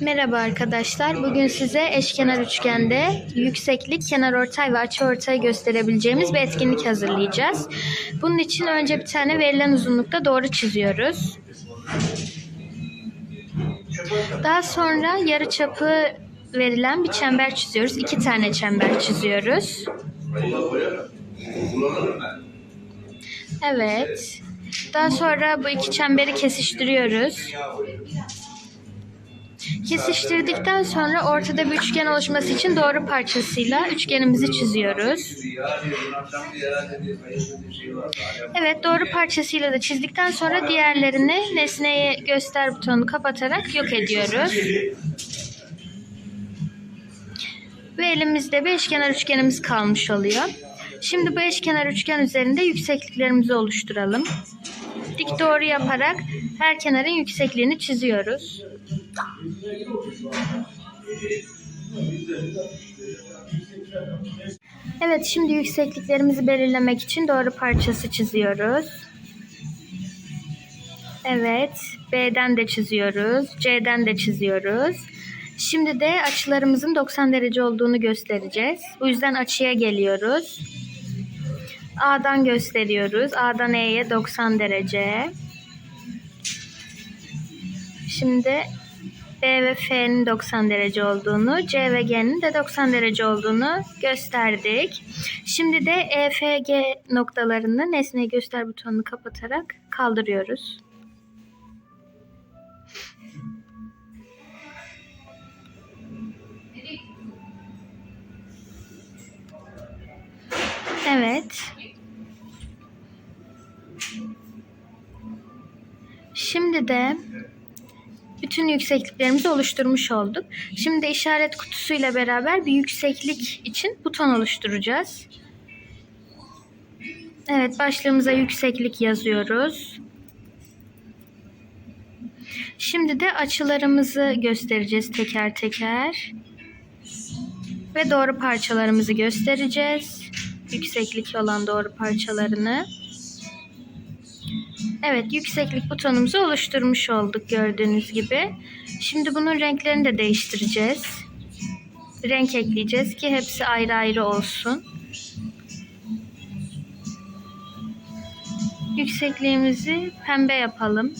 Merhaba arkadaşlar. Bugün size eşkenar üçgende yükseklik, kenarortay ve açıortay gösterebileceğimiz bir etkinlik hazırlayacağız. Bunun için önce bir tane verilen uzunlukta doğru çiziyoruz. Daha sonra yarı çapı verilen bir çember çiziyoruz. İki tane çember çiziyoruz. Evet. Daha sonra bu iki çemberi kesiştiriyoruz. Kesiştirdikten sonra ortada bir üçgen oluşması için doğru parçasıyla üçgenimizi çiziyoruz. Evet doğru parçasıyla da çizdikten sonra diğerlerini nesneye göster butonunu kapatarak yok ediyoruz. Ve elimizde bir eşkenar üçgenimiz kalmış oluyor. Şimdi bu eşkenar üçgen üzerinde yüksekliklerimizi oluşturalım. Dik doğru yaparak her kenarın yüksekliğini çiziyoruz. Evet şimdi yüksekliklerimizi belirlemek için doğru parçası çiziyoruz. Evet B'den de çiziyoruz. C'den de çiziyoruz. Şimdi de açılarımızın 90 derece olduğunu göstereceğiz. Bu yüzden açıya geliyoruz. A'dan gösteriyoruz. A'dan E'ye 90 derece. Şimdi B ve F'nin 90 derece olduğunu, C ve G'nin de 90 derece olduğunu gösterdik. Şimdi de E, F, G noktalarını nesneyi göster butonunu kapatarak kaldırıyoruz. Evet. Şimdi de bütün yüksekliklerimizi oluşturmuş olduk. Şimdi işaret kutusuyla beraber bir yükseklik için buton oluşturacağız. Evet başlığımıza yükseklik yazıyoruz. Şimdi de açılarımızı göstereceğiz teker teker. Ve doğru parçalarımızı göstereceğiz. Yükseklik olan doğru parçalarını. Evet yükseklik butonumuzu oluşturmuş olduk gördüğünüz gibi. Şimdi bunun renklerini de değiştireceğiz. Renk ekleyeceğiz ki hepsi ayrı ayrı olsun. Yüksekliğimizi pembe yapalım.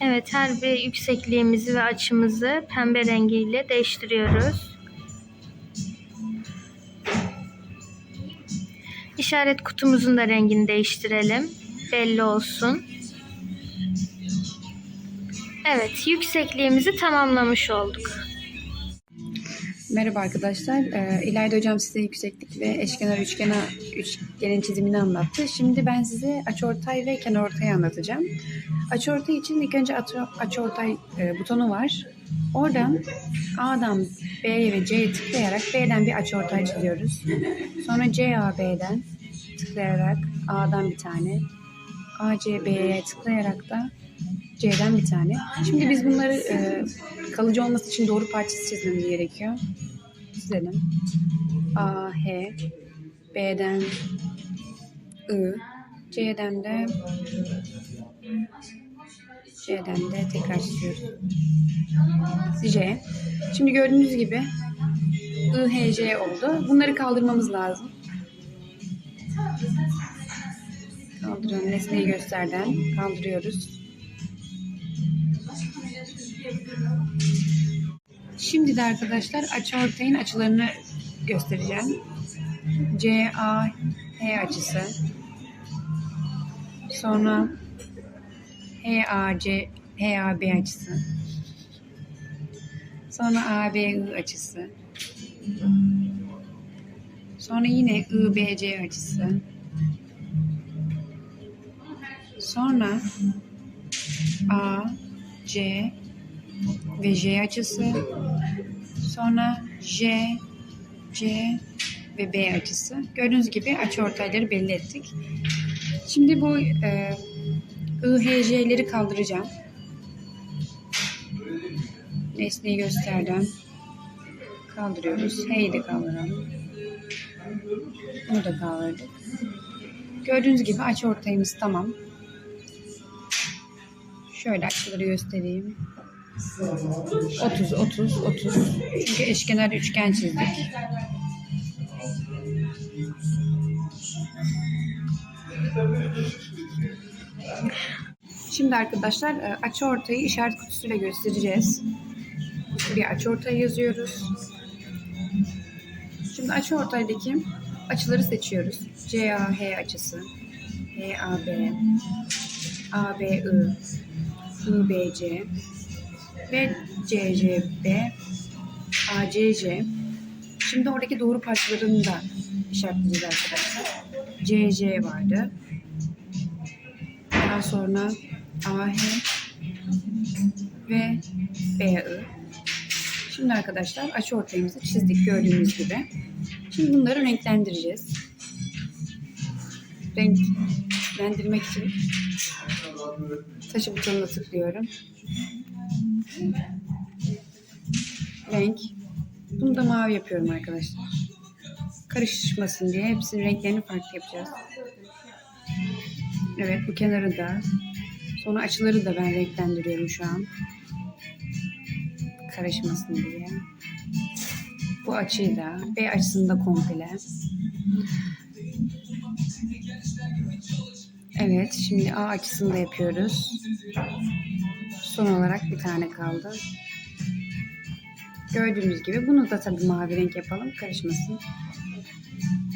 Evet her bir yüksekliğimizi ve açımızı pembe rengiyle değiştiriyoruz. İşaret kutumuzun da rengini değiştirelim. Belli olsun. Evet, yüksekliğimizi tamamlamış olduk. Merhaba arkadaşlar. Ee, İlayda Hocam size yükseklik ve eşkenar üçgene, üçgenin çizimini anlattı. Şimdi ben size açıortay ve kenarortayı anlatacağım. Açıortay için ilk önce açı- açıortay e, butonu var. Oradan A'dan B'ye ve C'ye tıklayarak B'den bir açıortay çiziyoruz. Sonra CAB'den tıklayarak A'dan bir tane, ACB'ye tıklayarak da C'den bir tane. Şimdi biz bunları e, kalıcı olması için doğru parçası çizmemiz gerekiyor. Çizelim. A, H, B'den I, C'den de C'den de tekrar çiziyoruz. C. Şimdi gördüğünüz gibi I, H, C oldu. Bunları kaldırmamız lazım. Kaldıralım. Nesneyi gösterden kaldırıyoruz. Şimdi de arkadaşlar açıortayın açılarını göstereceğim. C, A, H açısı. Sonra H, A, C, H, A, B açısı. Sonra A, B, I açısı. Sonra yine I, B, C açısı. Sonra A, C ve J açısı. Sonra J, C ve B açısı. Gördüğünüz gibi açıortayları belli ettik. Şimdi bu e, I, H, J'leri kaldıracağım. Nesneyi gösterdim. Kaldırıyoruz. H'yi de kaldıralım. Bunu da kaldırdık. Gördüğünüz gibi açı ortayımız tamam. Şöyle açıları göstereyim. 30, 30, 30. Çünkü eşkenar üçgen çizdik. Şimdi arkadaşlar e, açı ortayı işaret kutusuyla göstereceğiz. Bir açı ortayı yazıyoruz. Şimdi açı ortaydaki açıları seçiyoruz. CAH açısı, HAB, ABI, IBC ve CCB, ACC. Şimdi oradaki doğru parçalarını da işaretleyeceğiz arkadaşlar. CC vardı. Daha sonra AH ve BI. Şimdi arkadaşlar açı ortayımızı çizdik gördüğünüz gibi. Şimdi bunları renklendireceğiz. Renklendirmek için taşı butonuna tıklıyorum. Renk. Bunu da mavi yapıyorum arkadaşlar. Karışmasın diye hepsinin renklerini farklı yapacağız. Evet bu kenarı da. Sonra açıları da ben renklendiriyorum şu an. Karışmasın diye. Bu açıyı da. B açısını da komple. Evet şimdi A açısını da yapıyoruz. Son olarak bir tane kaldı. Gördüğünüz gibi bunu da tabii mavi renk yapalım karışmasın.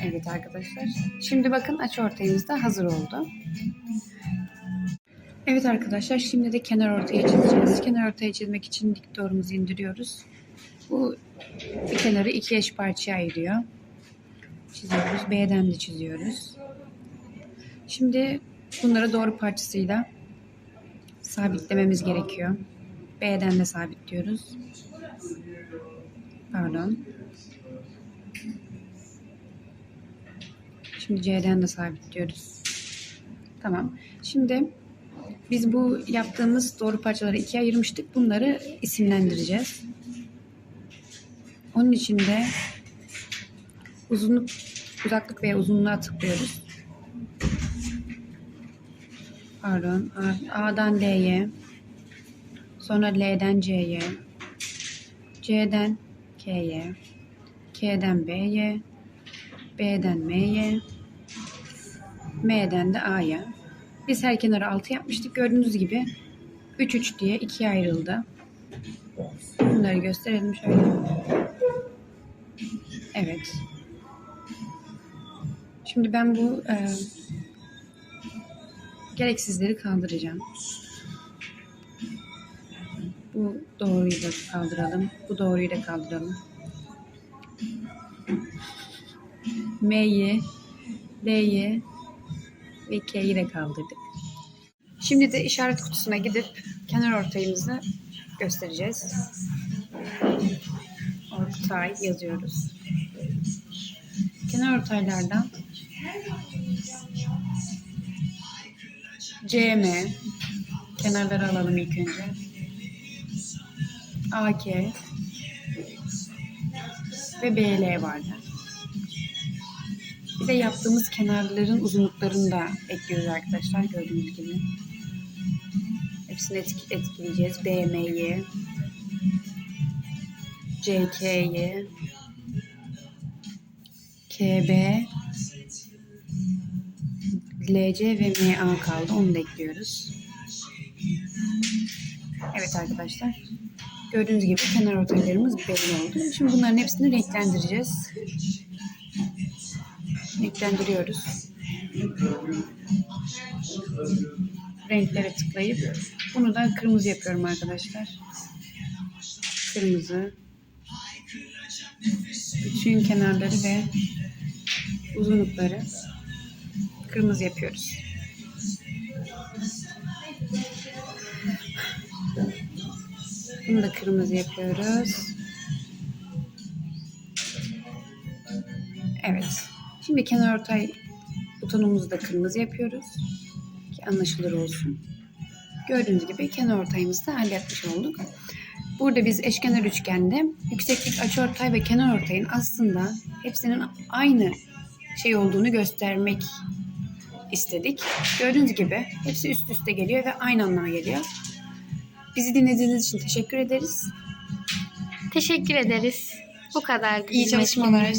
Evet arkadaşlar. Şimdi bakın açı ortayımız da hazır oldu. Evet arkadaşlar şimdi de kenar ortaya çizeceğiz. Kenar ortaya çizmek için dik doğrumuzu indiriyoruz. Bu bir kenarı iki eş parçaya ayırıyor. Çiziyoruz. B'den de çiziyoruz. Şimdi bunları doğru parçasıyla sabitlememiz gerekiyor. B'den de sabitliyoruz. Pardon. Şimdi C'den de sabitliyoruz. Tamam. Şimdi biz bu yaptığımız doğru parçaları ikiye ayırmıştık. Bunları isimlendireceğiz. Onun için de uzunluk, uzaklık veya uzunluğa tıklıyoruz. Pardon. A'dan D'ye. Sonra L'den C'ye. C'den K'ye. K'den B'ye. B'den M'ye. M'den de A'ya. Biz her kenarı 6 yapmıştık. Gördüğünüz gibi 3 3 diye ikiye ayrıldı. Bunları gösterelim şöyle. Evet. Şimdi ben bu e, gereksizleri kaldıracağım. Bu doğruyu da kaldıralım. Bu doğruyu da kaldıralım. M'yi, L'yi ve K'yi de kaldırdık. Şimdi de işaret kutusuna gidip kenar ortayımızı göstereceğiz. Ortay yazıyoruz. Kenar ortaylardan CM kenarları alalım ilk önce. AK ve BL vardı. Bir de yaptığımız kenarların uzunluklarını da ekliyoruz arkadaşlar gördüğünüz gibi. Hepsini etki- etkileyeceğiz. BM'yi, CK'yi, KB, LC ve MA kaldı. Onu da ekliyoruz. Evet arkadaşlar. Gördüğünüz gibi kenar ortaylarımız belli oldu. Şimdi bunların hepsini renklendireceğiz. Renklendiriyoruz. Renklere tıklayıp bunu da kırmızı yapıyorum arkadaşlar. Kırmızı. Bütün kenarları ve uzunlukları kırmızı yapıyoruz. Bunu da kırmızı yapıyoruz. Evet. Şimdi kenar ortay butonumuzu da kırmızı yapıyoruz. Ki anlaşılır olsun. Gördüğünüz gibi kenar ortayımızı da halletmiş olduk. Burada biz eşkenar üçgende yükseklik, açıortay ve kenar ortayın aslında hepsinin aynı şey olduğunu göstermek istedik. Gördüğünüz gibi hepsi üst üste geliyor ve aynı anlama geliyor. Bizi dinlediğiniz için teşekkür ederiz. Teşekkür ederiz. Bu kadar. İyi çalışmalar.